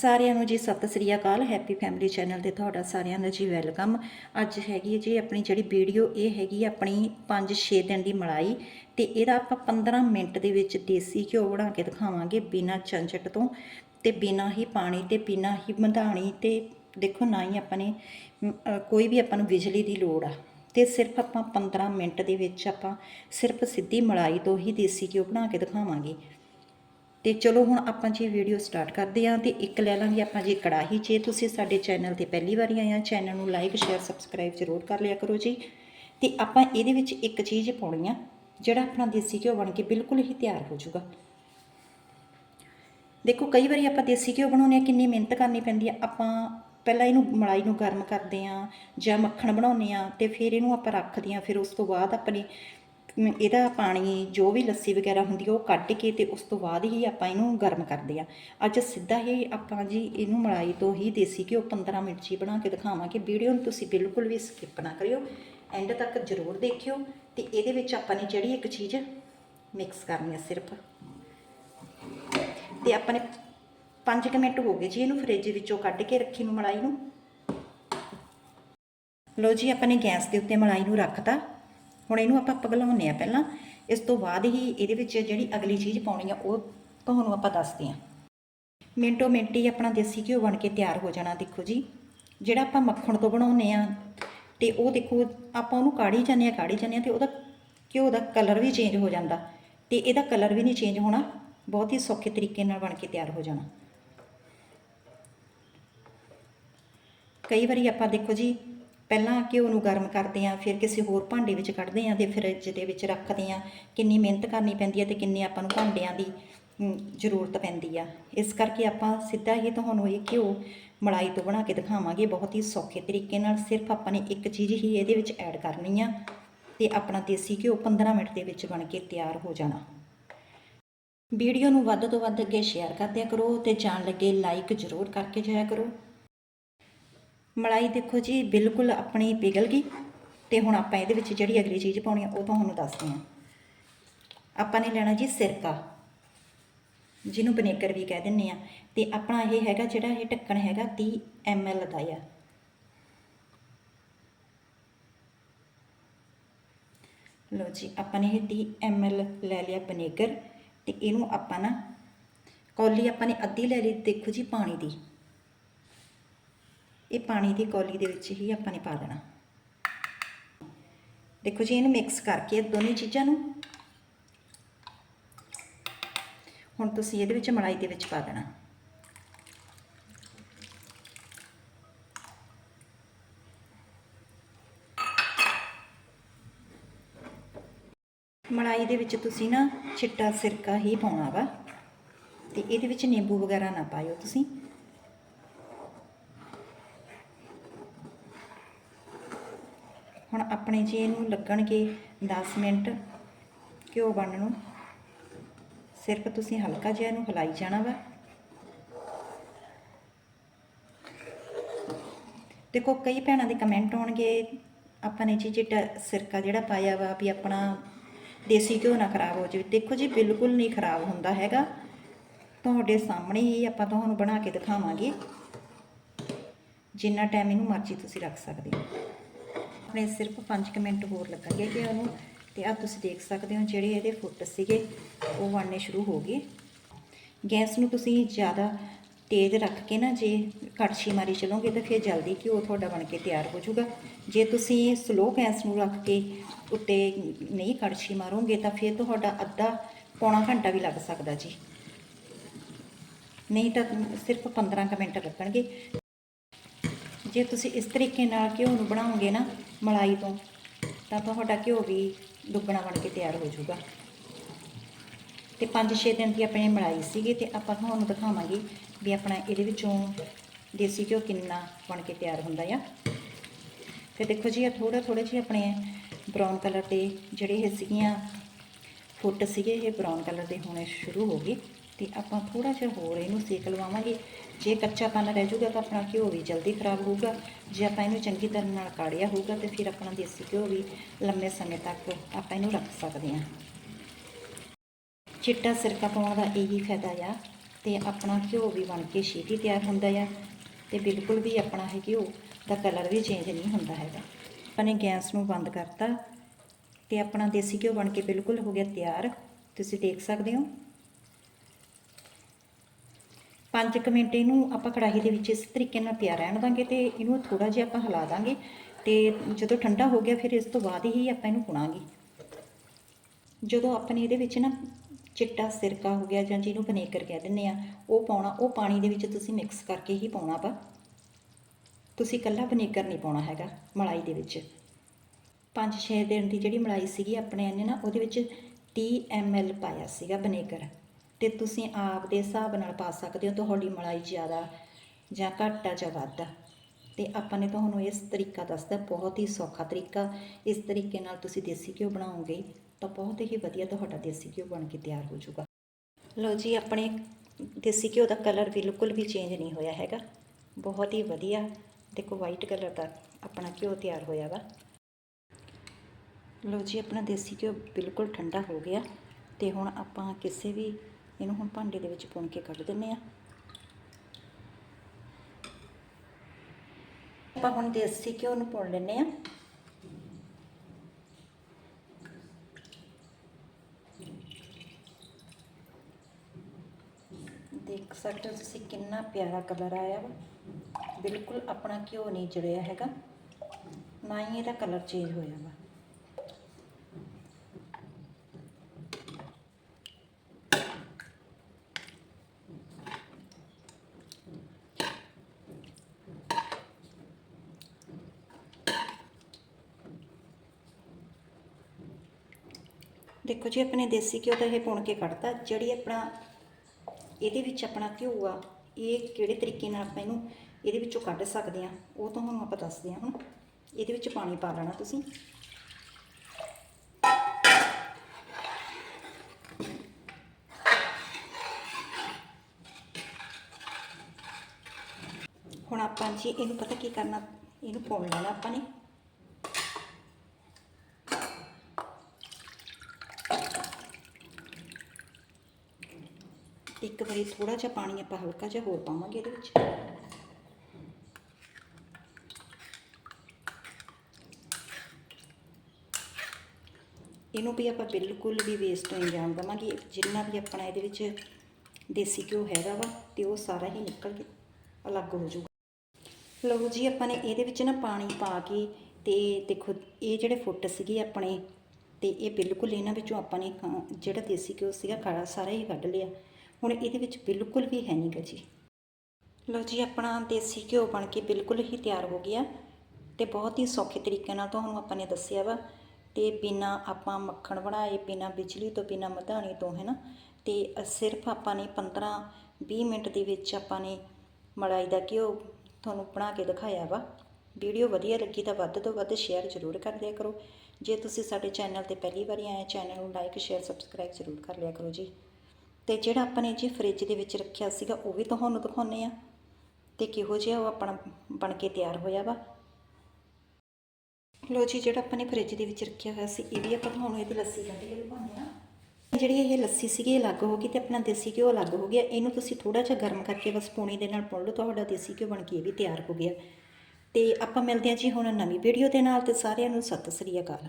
ਸਾਰਿਆਂ ਨੂੰ ਜੀ ਸਤਿ ਸ੍ਰੀ ਅਕਾਲ ਹੈਪੀ ਫੈਮਿਲੀ ਚੈਨਲ ਤੇ ਤੁਹਾਡਾ ਸਾਰਿਆਂ ਦਾ ਜੀ ਵੈਲਕਮ ਅੱਜ ਹੈਗੀ ਹੈ ਜੀ ਆਪਣੀ ਜਿਹੜੀ ਵੀਡੀਓ ਇਹ ਹੈਗੀ ਆਪਣੀ 5-6 ਦਿਨ ਦੀ ਮਲਾਈ ਤੇ ਇਹਦਾ ਆਪਾਂ 15 ਮਿੰਟ ਦੇ ਵਿੱਚ ਦੇਸੀ ਘਿਓ ਬਣਾ ਕੇ ਦਿਖਾਵਾਂਗੇ ਬਿਨਾਂ ਚੰਚਟ ਤੋਂ ਤੇ ਬਿਨਾਂ ਹੀ ਪਾਣੀ ਤੇ ਬਿਨਾਂ ਹੀ ਮਧਾਣੀ ਤੇ ਦੇਖੋ ਨਾ ਹੀ ਆਪਾਂ ਨੇ ਕੋਈ ਵੀ ਆਪਾਂ ਨੂੰ ਬਿਜਲੀ ਦੀ ਲੋੜ ਆ। ਤੇ ਸਿਰਫ ਆਪਾਂ 15 ਮਿੰਟ ਦੇ ਵਿੱਚ ਆਪਾਂ ਸਿਰਫ ਸਿੱਧੀ ਮਲਾਈ ਤੋਂ ਹੀ ਦੇਸੀ ਘਿਓ ਬਣਾ ਕੇ ਦਿਖਾਵਾਂਗੇ। ਤੇ ਚਲੋ ਹੁਣ ਆਪਾਂ ਜੀ ਵੀਡੀਓ ਸਟਾਰਟ ਕਰਦੇ ਹਾਂ ਤੇ ਇੱਕ ਲੈ ਲਾਂਗੇ ਆਪਾਂ ਜੀ ਕੜਾਹੀ ਜੇ ਤੁਸੀਂ ਸਾਡੇ ਚੈਨਲ ਤੇ ਪਹਿਲੀ ਵਾਰੀ ਆਏ ਆ ਚੈਨਲ ਨੂੰ ਲਾਈਕ ਸ਼ੇਅਰ ਸਬਸਕ੍ਰਾਈਬ ਜ਼ਰੂਰ ਕਰ ਲਿਆ ਕਰੋ ਜੀ। ਤੇ ਆਪਾਂ ਇਹਦੇ ਵਿੱਚ ਇੱਕ ਚੀਜ਼ ਪਾਉਣੀ ਆ, ਜਿਹੜਾ ਆਪਣਾ ਦੇਸੀ ਘਿਓ ਬਣ ਕੇ ਬਿਲਕੁਲ ਹੀ ਤਿਆਰ ਹੋ ਜਾਊਗਾ। ਦੇਖੋ, ਕਈ ਵਾਰੀ ਆਪਾਂ ਦੇਸੀ ਘਿਓ ਬਣਾਉਂਦੇ ਆ ਕਿੰਨੀ ਮਿਹਨਤ ਕਰਨੀ ਪੈਂਦੀ ਆ। ਆਪਾਂ ਪਹਿਲਾਂ ਇਹਨੂੰ ਮਲਾਈ ਨੂੰ ਗਰਮ ਕਰਦੇ ਆ ਜਾਂ ਮੱਖਣ ਬਣਾਉਂਦੇ ਆ ਤੇ ਫਿਰ ਇਹਨੂੰ ਆਪਾਂ ਰੱਖਦੇ ਆ ਫਿਰ ਉਸ ਤੋਂ ਬਾਅਦ ਆਪਣੀ ਇਹਦਾ ਪਾਣੀ, ਜੋ ਵੀ ਲੱਸੀ ਵਗੈਰਾ ਹੁੰਦੀ ਆ, ਉਹ ਕੱਢ ਕੇ ਤੇ ਉਸ ਤੋਂ ਬਾਅਦ ਹੀ ਆਪਾਂ ਇਹਨੂੰ ਗਰਮ ਕਰਦੇ ਆ। ਅੱਜ ਸਿੱਧਾ ਹੀ ਆਪਾਂ ਜੀ ਇਹਨੂੰ ਮਲਾਈ ਤੋਂ ਹੀ ਦੇਸੀ ਘਿਓ 15 ਮਿੰਟ ਜੀ ਬਣਾ ਕੇ ਦਿਖਾਵਾਂਗੇ। ਵੀਡੀਓ ਨੂੰ ਤੁਸੀਂ ਬਿਲਕੁਲ ਵੀ ਸਕਿਪ ਨਾ ਕਰਿਓ। ਐਂਡ ਤੱਕ ਜ਼ਰੂਰ ਦੇਖਿਓ ਤੇ ਇਹਦੇ ਵਿੱਚ ਆਪਾਂ ਨੇ ਜਿਹੜੀ ਇੱਕ ਚੀਜ਼ ਮਿਕਸ ਕਰਨੀ ਹੈ ਸਿਰਫ। ਤੇ ਆਪਾਂ ਨੇ 5 ਮਿੰਟ ਹੋ ਗਏ ਜੀ ਇਹਨੂੰ ਫ੍ਰਿਜ ਵਿੱਚੋਂ ਕੱਢ ਕੇ ਰੱਖੀ ਨੂੰ ਮਲਾਈ ਨੂੰ। ਲੋ ਜੀ, ਆਪਾਂ ਨੇ ਗੈਸ ਦੇ ਉੱਤੇ ਮਲਾਈ ਨੂੰ ਰੱਖਤਾ। ਹੁਣ ਇਹਨੂੰ ਆਪਾਂ ਪਗਲਾਉਂਦੇ ਆ ਪਹਿਲਾਂ। ਇਸ ਤੋਂ ਬਾਅਦ ਹੀ ਇਹਦੇ ਵਿੱਚ ਜਿਹੜੀ ਅਗਲੀ ਚੀਜ਼ ਪਾਉਣੀ ਆ, ਉਹ ਤੁਹਾਨੂੰ ਆਪਾਂ ਦੱਸਦੇ ਆ ਮਿੰਟੋ ਮਿੰਟ ਹੀ ਆਪਣਾ ਦੇਸੀ ਘਿਓ ਬਣ ਕੇ ਤਿਆਰ ਹੋ ਜਾਣਾ, ਦੇਖੋ ਜੀ। ਜਿਹੜਾ ਆਪਾਂ ਮੱਖਣ ਤੋਂ ਬਣਾਉਂਦੇ ਆ ਤੇ ਉਹ ਦੇਖੋ, ਆਪਾਂ ਉਹਨੂੰ ਕਾੜੀ ਜਾਂਦੇ ਆ ਕਾੜੀ ਜਾਂਦੇ ਆ ਤੇ ਉਹਦਾ ਘਿਓ ਦਾ ਕਲਰ ਵੀ ਚੇਂਜ ਹੋ ਜਾਂਦਾ। ਤੇ ਇਹਦਾ ਕਲਰ ਵੀ ਨਹੀਂ ਚੇਂਜ ਹੋਣਾ, ਬਹੁਤ ਹੀ ਸੌਖੇ ਤਰੀਕੇ ਨਾਲ ਬਣ ਕੇ ਤਿਆਰ ਹੋ ਜਾਣਾ। ਕਈ ਵਾਰੀ ਆਪਾਂ ਦੇਖੋ ਜੀ ਪਹਿਲਾਂ ਘਿਓ ਨੂੰ ਗਰਮ ਕਰਦੇ ਆ ਫਿਰ ਕਿਸੇ ਹੋਰ ਭਾਂਡੇ ਵਿੱਚ ਕੱਢਦੇ ਆ ਤੇ ਫਰਿੱਜ ਦੇ ਵਿੱਚ ਰੱਖਦੇ ਆ ਕਿੰਨੀ ਮਿਹਨਤ ਕਰਨੀ ਪੈਂਦੀ ਹੈ ਤੇ ਕਿੰਨੀ ਆਪਾਂ ਨੂੰ ਭਾਂਡਿਆਂ ਦੀ ਜ਼ਰੂਰਤ ਪੈਂਦੀ ਆ। ਇਸ ਕਰਕੇ ਆਪਾਂ ਸਿੱਧਾ ਹੀ ਤੁਹਾਨੂੰ ਇਹ ਘਿਓ ਮਲਾਈ ਤੋਂ ਬਣਾ ਕੇ ਦਿਖਾਵਾਂਗੇ ਬਹੁਤ ਹੀ ਸੌਖੇ ਤਰੀਕੇ ਨਾਲ। ਸਿਰਫ ਆਪਾਂ ਨੇ ਇੱਕ ਚੀਜ਼ ਹੀ ਇਹਦੇ ਵਿੱਚ ਐਡ ਕਰਨੀ ਆ ਤੇ ਆਪਣਾ ਦੇਸੀ ਘਿਓ 15 ਮਿੰਟ ਦੇ ਵਿੱਚ ਬਣ ਕੇ ਤਿਆਰ ਹੋ ਜਾਣਾ। ਵੀਡੀਓ ਨੂੰ ਵੱਧ ਤੋਂ ਵੱਧ ਅੱਗੇ ਸ਼ੇਅਰ ਕਰਦਿਆ ਕਰੋ ਤੇ ਜਾਣ ਲੱਗੇ ਲਾਈਕ ਜ਼ਰੂਰ ਕਰਕੇ ਜਾਇਆ ਕਰੋ। ਮਲਾਈ ਦੇਖੋ ਜੀ, ਬਿਲਕੁਲ ਆਪਣੀ ਪਿਘਲ ਗਈ ਤੇ ਹੁਣ ਆਪਾਂ ਇਹਦੇ ਵਿੱਚ ਜਿਹੜੀ ਅਗਲੀ ਚੀਜ਼ ਪਾਉਣੀ ਆ, ਉਹ ਤੁਹਾਨੂੰ ਦੱਸਦੇ ਹਾਂ। ਆਪਾਂ ਨੇ ਲੈਣਾ ਜੀ ਸਿਰਕਾ, ਜਿਹਨੂੰ ਵਿਨੇਗਰ ਵੀ ਕਹਿ ਦਿੰਨੇ ਆ ਤੇ ਆਪਣਾ ਇਹ ਹੈਗਾ ਜਿਹੜਾ ਇਹ ਢੱਕਣ ਹੈਗਾ 30 ml ਦਾ ਆ। ਲੋ ਜੀ, ਆਪਾਂ ਨੇ ਇਹ 30 ml ਲੈ ਲਿਆ ਵਿਨੇਗਰ ਤੇ ਇਹਨੂੰ ਆਪਾਂ ਨਾ, ਕੌਲੀ ਆਪਾਂ ਨੇ ਅੱਧੀ ਲੈ ਲਈ, ਦੇਖੋ ਜੀ ਪਾਣੀ ਦੀ। ਇਹ ਪਾਣੀ ਦੀ ਕੌਲੀ ਦੇ ਵਿੱਚ ਹੀ ਆਪਾਂ ਨੇ ਪਾ ਦੇਣਾ। ਦੇਖੋ ਜੀ, ਇਹਨੂੰ ਮਿਕਸ ਕਰਕੇ ਦੋਨੇ ਚੀਜ਼ਾਂ ਨੂੰ ਹੁਣ ਤੁਸੀਂ ਇਹਦੇ ਵਿੱਚ ਮਲਾਈ ਦੇ ਵਿੱਚ ਪਾ ਦੇਣਾ। ਮਲਾਈ ਦੇ ਵਿੱਚ ਤੁਸੀਂ ਨਾ ਚਿੱਟਾ ਸਿਰਕਾ ਹੀ ਪਾਉਣਾ ਵਾ ਤੇ ਇਹਦੇ ਵਿੱਚ ਨਿੰਬੂ ਵਗੈਰਾ ਨਾ ਪਾਇਓ ਤੁਸੀਂ। ਹੁਣ ਆਪਣੇ ਜੀ ਇਹਨੂੰ ਲੱਗਣਗੇ 10 ਮਿੰਟ ਘਿਓ ਬਣਨ ਨੂੰ। ਸਿਰਫ ਤੁਸੀਂ ਹਲਕਾ ਜਿਹਾ ਇਹਨੂੰ ਹਿਲਾਈ ਜਾਣਾ ਵਾ। ਦੇਖੋ, ਕਈ ਭੈਣਾਂ ਦੇ ਕਮੈਂਟ ਆਉਣਗੇ, ਆਪਾਂ ਨੇ ਜੀ ਜਿਹੜਾ ਸਿਰਕਾ ਜਿਹੜਾ ਪਾਇਆ ਵਾ ਵੀ ਆਪਣਾ ਦੇਸੀ ਘਿਓ ਨਾ ਖਰਾਬ ਹੋ ਜਾਵੇ। ਦੇਖੋ ਜੀ, ਬਿਲਕੁਲ ਨਹੀਂ ਖਰਾਬ ਹੁੰਦਾ ਹੈਗਾ। ਤੁਹਾਡੇ ਸਾਹਮਣੇ ਹੀ ਆਪਾਂ ਤੁਹਾਨੂੰ ਬਣਾ ਕੇ ਦਿਖਾਵਾਂਗੇ। ਜਿੰਨਾ ਟਾਈਮ ਇਹਨੂੰ ਮਰਜ਼ੀ ਤੁਸੀਂ ਰੱਖ ਸਕਦੇ ਹੋ। ਆਪਣੇ ਸਿਰਫ 5 ਮਿੰਟ ਹੋਰ ਲੱਗਣਗੇ ਕਿ ਉਹਨੂੰ, ਤੇ ਆ ਤੁਸੀਂ ਦੇਖ ਸਕਦੇ ਹੋ ਜਿਹੜੇ ਇਹਦੇ ਫੁੱਟ ਸੀਗੇ, ਉਹ ਬਣਨੇ ਸ਼ੁਰੂ ਹੋ ਗਏ। ਗੈਸ ਨੂੰ ਤੁਸੀਂ ਜ਼ਿਆਦਾ ਤੇਜ਼ ਰੱਖ ਕੇ ਨਾ ਜੇ ਕੜਛੀ ਮਾਰੀ ਚਲੋਗੇ ਤਾਂ ਫਿਰ ਜਲਦੀ ਘਿਓ ਤੁਹਾਡਾ ਬਣ ਕੇ ਤਿਆਰ ਹੋ ਜਾਊਗਾ। ਜੇ ਤੁਸੀਂ ਸਲੋ ਗੈਸ ਨੂੰ ਰੱਖ ਕੇ ਉੱਤੇ ਨਹੀਂ ਕੜਛੀ ਮਾਰੋਗੇ ਤਾਂ ਫਿਰ ਤੁਹਾਡਾ ਅੱਧਾ ਪੌਣਾ ਘੰਟਾ ਵੀ ਲੱਗ ਸਕਦਾ ਜੀ। ਨਹੀਂ ਤਾਂ ਸਿਰਫ 15 ਕੁ ਮਿੰਟ ਲੱਗਣਗੇ। ਜੇ ਤੁਸੀਂ ਇਸ ਤਰੀਕੇ ਨਾਲ ਘਿਓ ਨੂੰ ਬਣਾਓਗੇ ਨਾ ਮਲਾਈ ਤੋਂ, ਤਾਂ ਤੁਹਾਡਾ ਘਿਓ ਵੀ ਦੁੱਗਣਾ ਬਣ ਕੇ ਤਿਆਰ ਹੋ ਜਾਊਗਾ। ਤੇ 5-6 ਦਿਨ ਦੀ ਆਪਣੀ ਮਲਾਈ ਸੀਗੀ ਤੇ ਆਪਾਂ ਤੁਹਾਨੂੰ ਦਿਖਾਵਾਂਗੇ ਵੀ ਆਪਣਾ ਇਹਦੇ ਵਿੱਚੋਂ ਦੇਸੀ ਘਿਓ ਕਿੰਨਾ ਬਣ ਕੇ ਤਿਆਰ ਹੁੰਦਾ ਆ। ਤੇ ਦੇਖੋ ਜੀ ਇਹ ਥੋੜਾ ਥੋੜੇ ਜਿਹਾ ਆਪਣੇ ਬ੍ਰਾਊਨ ਕਲਰ ਦੇ ਜਿਹੜੇ ਇਹ ਸੀਗੀਆਂ ਫੁੱਟ ਸੀਗੇ, ਇਹ ਬ੍ਰਾਊਨ ਕਲਰ ਦੇ ਹੋਣੇ ਸ਼ੁਰੂ ਹੋ ਗਏ। ਤੇ ਆਪਾਂ ਥੋੜਾ ਜਿਹਾ ਹੋਰ ਇਹਨੂੰ ਸੇਕ ਲਵਾਵਾਂਗੇ। ਜੇ ਕੱਚਾਪਨ ਰਹਿ ਜਾਊਗਾ ਤਾਂ ਆਪਣਾ ਘਿਓ ਵੀ ਜਲਦੀ ਖਰਾਬ ਹੋਊਗਾ। ਜੇ ਆਪਾਂ ਇਹਨੂੰ ਚੰਗੀ ਤਰ੍ਹਾਂ ਨਾਲ ਕਾੜਿਆ ਹੋਊਗਾ ਤੇ ਫਿਰ ਆਪਣਾ ਦੇਸੀ ਘਿਓ ਵੀ ਲੰਮੇ ਸਮੇਂ ਤੱਕ ਆਪਾਂ ਇਹਨੂੰ ਰੱਖ ਸਕਦੇ ਹਾਂ। ਚਿੱਟਾ ਸਿਰਕਾ ਪਾਉਣ ਦਾ ਇਹੀ ਫਾਇਦਾ ਆ ਤੇ ਆਪਣਾ ਘਿਓ ਵੀ ਬਣ ਕੇ ਛੇਤੀ ਤਿਆਰ ਹੁੰਦਾ ਆ ਤੇ ਬਿਲਕੁਲ ਵੀ ਆਪਣਾ ਇਹ ਘਿਓ ਦਾ ਕਲਰ ਵੀ ਚੇਂਜ ਨਹੀਂ ਹੁੰਦਾ ਹੈਗਾ। ਆਪਾਂ ਨੇ ਗੈਸ ਨੂੰ ਬੰਦ ਕਰਤਾ ਤੇ ਆਪਣਾ ਦੇਸੀ ਘਿਓ ਬਣ ਕੇ ਬਿਲਕੁਲ ਹੋ ਗਿਆ ਤਿਆਰ। ਤੁਸੀਂ ਦੇਖ ਸਕਦੇ ਹੋ। 5 ਮਿੰਟ ਇਹਨੂੰ ਆਪਾਂ ਕੜਾਹੀ ਦੇ ਵਿੱਚ ਇਸ ਤਰੀਕੇ ਨਾਲ ਪਿਆ ਰਹਿਣ ਦਾਂਗੇ ਤੇ ਇਹਨੂੰ ਥੋੜਾ ਜਿਹਾ ਆਪਾਂ ਹਿਲਾ ਦਾਂਗੇ ਤੇ ਜਦੋਂ ਠੰਡਾ ਹੋ ਗਿਆ ਫਿਰ ਇਸ ਤੋਂ ਬਾਅਦ ਹੀ ਆਪਾਂ ਇਹਨੂੰ ਪੁਣਾਂਗੇ ਜਦੋਂ ਆਪਣੇ ਇਹਦੇ ਵਿੱਚ ਨਾ ਚਿੱਟਾ ਸਿਰਕਾ ਹੋ ਗਿਆ ਜਾਂ ਜਿਹਨੂੰ ਵਨੇਗਰ ਕਹਿ ਦਿੰਦੇ ਆ ਉਹ ਪਾਉਣਾ, ਉਹ ਪਾਣੀ ਦੇ ਵਿੱਚ ਤੁਸੀਂ ਮਿਕਸ ਕਰਕੇ ਹੀ ਪਾਉਣਾ ਵਾ। ਤੁਸੀਂ ਇਕੱਲਾ ਵਨੇਗਰ ਨਹੀਂ ਪਾਉਣਾ ਹੈਗਾ ਮਲਾਈ ਦੇ ਵਿੱਚ। 5-6 ਦਿਨ ਦੀ ਜਿਹੜੀ ਮਲਾਈ ਸੀਗੀ, ਆਪਣੇ ਇਹਨੇ ਨਾ ਉਹਦੇ ਵਿੱਚ 30 ml ਪਾਇਆ ਸੀਗਾ ਵਨੇਗਰ ਤੇ ਤੁਸੀਂ ਆਪ ਦੇ ਹਿਸਾਬ ਨਾਲ ਪਾ ਸਕਦੇ ਹੋ, ਤੁਹਾਡੀ ਮਲਾਈ ਜ਼ਿਆਦਾ ਜਾਂ ਘੱਟ ਆ ਜਾਂ ਵੱਧ। ਆ ਤੇ ਆਪਾਂ ਨੇ ਤੁਹਾਨੂੰ ਇਸ ਤਰੀਕਾ ਦੱਸਦਾ ਬਹੁਤ ਹੀ ਸੌਖਾ ਤਰੀਕਾ। ਇਸ ਤਰੀਕੇ ਨਾਲ ਤੁਸੀਂ ਦੇਸੀ ਘਿਓ ਬਣਾਓਗੇ, ਤਾਂ ਬਹੁਤ ਹੀ ਵਧੀਆ ਤੁਹਾਡਾ ਦੇਸੀ ਘਿਓ ਬਣ ਕੇ ਤਿਆਰ ਹੋ ਜਾਊਗਾ। ਲਓ ਜੀ, ਆਪਣੇ ਦੇਸੀ ਘਿਓ ਦਾ ਕਲਰ ਬਿਲਕੁਲ ਵੀ ਚੇਂਜ ਨਹੀਂ ਹੋਇਆ ਹੈਗਾ। ਬਹੁਤ ਹੀ ਵਧੀਆ, ਦੇਖੋ ਵਾਈਟ ਕਲਰ ਦਾ ਆਪਣਾ ਘਿਓ ਤਿਆਰ ਹੋਇਆ ਵਾ। ਲਓ ਜੀ, ਆਪਣਾ ਦੇਸੀ ਘਿਓ ਬਿਲਕੁਲ ਠੰਡਾ ਹੋ ਗਿਆ। ਤੇ ਹੁਣ ਆਪਾਂ ਕਿਸੇ ਵੀ ਇਹਨੂੰ ਹੁਣ ਭਾਂਡੇ ਦੇ ਵਿੱਚ ਪੁਣ ਕੇ ਕੱਢ ਦਿੰਨੇ ਆ। ਆਪਾਂ ਹੁਣ ਦੇਸੀ ਘਿਓ ਨੂੰ ਪੁਣ ਲੈਨੇ ਆ। ਦੇਖ ਸਕਦੇ ਹੋ ਤੁਸੀਂ ਕਿੰਨਾ ਪਿਆਰਾ ਕਲਰ ਆਇਆ ਵਾ। ਬਿਲਕੁਲ ਆਪਣਾ ਘਿਓ ਨਹੀਂ ਜੜਿਆ ਹੈਗਾ। ਨਾ ਹੀ ਇਹਦਾ ਕਲਰ ਚੇਂਜ ਹੋਇਆ ਵਾ। ਦੇਖੋ ਜੀ, ਆਪਣੇ ਦੇਸੀ ਘਿਓ ਦਾ ਇਹ ਪੁਣ ਕੇ ਕੱਢਤਾ। ਜਿਹੜੀ ਆਪਣਾ ਇਹਦੇ ਵਿੱਚ ਆਪਣਾ ਘਿਓ ਆ, ਇਹ ਕਿਹੜੇ ਤਰੀਕੇ ਨਾਲ ਆਪਾਂ ਇਹਨੂੰ ਇਹਦੇ ਵਿੱਚੋਂ ਕੱਢ ਸਕਦੇ ਆ ਉਹ ਤੁਹਾਨੂੰ ਆਪਾਂ ਦੱਸਦੇ ਹਾਂ ਹੁਣ। ਇਹਦੇ ਵਿੱਚ ਪਾਣੀ ਪਾ ਲੈਣਾ ਤੁਸੀਂ। ਹੁਣ ਆਪਾਂ ਜੀ, ਇਹਨੂੰ ਪਤਾ ਕੀ ਕਰਨਾ, ਇਹਨੂੰ ਪਾਉਣ ਲੈਣਾ ਆਪਾਂ ਨੇ ਇੱਕ ਵਾਰੀ ਥੋੜਾ ਜਿਹਾ ਪਾਣੀ ਆਪਾਂ ਹਲਕਾ ਜਿਹਾ ਹੋਰ ਪਾਵਾਂਗੇ ਇਹਦੇ ਵਿੱਚ। ਇਹਨੂੰ ਵੀ ਆਪਾਂ ਬਿਲਕੁਲ ਵੀ ਵੇਸਟ ਨਹੀਂ ਜਾਣ ਦੇਵਾਂਗੇ। ਜਿੰਨਾ ਵੀ ਆਪਣਾ ਇਹਦੇ ਵਿੱਚ ਦੇਸੀ ਘਿਓ ਹੈਗਾ ਵਾ, ਤੇ ਉਹ ਸਾਰਾ ਹੀ ਨਿਕਲ ਕੇ ਅਲੱਗ ਹੋ ਜਾਊਗਾ। ਲਓ ਜੀ, ਆਪਾਂ ਨੇ ਇਹਦੇ ਵਿੱਚ ਨਾ ਪਾਣੀ ਪਾ ਕੇ ਤੇ ਦੇਖੋ, ਇਹ ਜਿਹੜੇ ਫੁੱਟ ਸੀਗੇ ਆਪਣੇ, ਤੇ ਇਹ ਬਿਲਕੁਲ ਇਹਨਾਂ ਵਿੱਚੋਂ ਆਪਾਂ ਨੇ ਜਿਹੜਾ ਦੇਸੀ ਘਿਓ ਸੀਗਾ ਕਾਲਾ ਸਾਰਾ ਹੀ ਕੱਢ ਲਿਆ। ਹੁਣ ਇਹਦੇ ਵਿੱਚ ਬਿਲਕੁਲ ਵੀ ਹੈ ਨਹੀਂਗਾ ਜੀ। ਲਓ ਜੀ, ਆਪਣਾ ਦੇਸੀ ਘਿਓ ਬਣ ਕੇ ਬਿਲਕੁਲ ਹੀ ਤਿਆਰ ਹੋ ਗਿਆ ਤੇ ਬਹੁਤ ਹੀ ਸੌਖੇ ਤਰੀਕੇ ਨਾਲ ਤੁਹਾਨੂੰ ਆਪਾਂ ਨੇ ਦੱਸਿਆ ਵਾ ਤੇ ਬਿਨਾ ਆਪਾਂ ਮੱਖਣ ਬਣਾਏ, ਬਿਨਾ ਬਿਜਲੀ ਤੋਂ, ਬਿਨਾ ਮਧਾਣੀ ਤੋਂ ਹੈ ਨਾ ਤੇ ਸਿਰਫ ਆਪਾਂ ਨੇ 15 20 ਮਿੰਟ ਦੇ ਵਿੱਚ ਆਪਾਂ ਨੇ ਮਲਾਈ ਦਾ ਘਿਓ ਤੁਹਾਨੂੰ ਬਣਾ ਕੇ ਦਿਖਾਇਆ ਵਾ। ਵੀਡੀਓ ਵਧੀਆ ਲੱਗੀ ਤਾਂ ਵੱਧ ਤੋਂ ਵੱਧ ਸ਼ੇਅਰ ਜ਼ਰੂਰ ਕਰ ਦਿਆ ਕਰੋ। ਜੇ ਤੁਸੀਂ ਸਾਡੇ ਚੈਨਲ ਤੇ ਪਹਿਲੀ ਵਾਰੀ ਆਏ ਚੈਨਲ ਨੂੰ ਲਾਈਕ, ਸ਼ੇਅਰ, ਸਬਸਕ੍ਰਾਈਬ ਜ਼ਰੂਰ ਕਰ ਲਿਆ ਕਰੋ ਜੀ। ਤੇ ਜਿਹੜਾ ਆਪਾਂ ਨੇ ਜੀ ਫ੍ਰਿਜ ਦੇ ਵਿੱਚ ਰੱਖਿਆ ਸੀਗਾ, ਉਹ ਵੀ ਤੁਹਾਨੂੰ ਦਿਖਾਉਂਦੇ ਆ ਤੇ ਕਿਹੋ ਜਿਹਾ ਉਹ ਆਪਣਾ ਬਣ ਕੇ ਤਿਆਰ ਹੋਇਆ ਵਾ। ਲੋ ਜੀ, ਜਿਹੜਾ ਆਪਾਂ ਨੇ ਫ੍ਰਿਜ ਦੇ ਵਿੱਚ ਰੱਖਿਆ ਹੋਇਆ ਸੀ, ਇਹ ਵੀ ਆਪਾਂ ਤੁਹਾਨੂੰ ਇਹਦੀ ਲੱਸੀ ਕੱਢ ਕੇ ਦਿਖਾਉਂਦੇ ਆ ਜਿਹੜੀ ਇਹ ਲੱਸੀ ਸੀਗੀ, ਇਹ ਅਲੱਗ ਹੋ ਗਈ ਤੇ ਆਪਣਾ ਦੇਸੀ ਘਿਓ ਅਲੱਗ ਹੋ ਗਿਆ। ਇਹਨੂੰ ਤੁਸੀਂ ਥੋੜਾ ਜਿਹਾ ਗਰਮ ਕਰਕੇ ਬਸ ਪੂਣੀ ਦੇ ਨਾਲ ਪੁਣ ਲਓ, ਤੁਹਾਡਾ ਦੇਸੀ ਘਿਓ ਬਣ ਕੇ ਇਹ ਵੀ ਤਿਆਰ ਹੋ ਗਿਆ। ਤੇ ਆਪਾਂ ਮਿਲਦੇ ਹਾਂ ਜੀ ਹੁਣ ਨਵੀਂ ਵੀਡੀਓ ਦੇ ਨਾਲ, ਤੇ ਸਾਰਿਆਂ ਨੂੰ ਸਤਿ ਸ੍ਰੀ ਅਕਾਲ।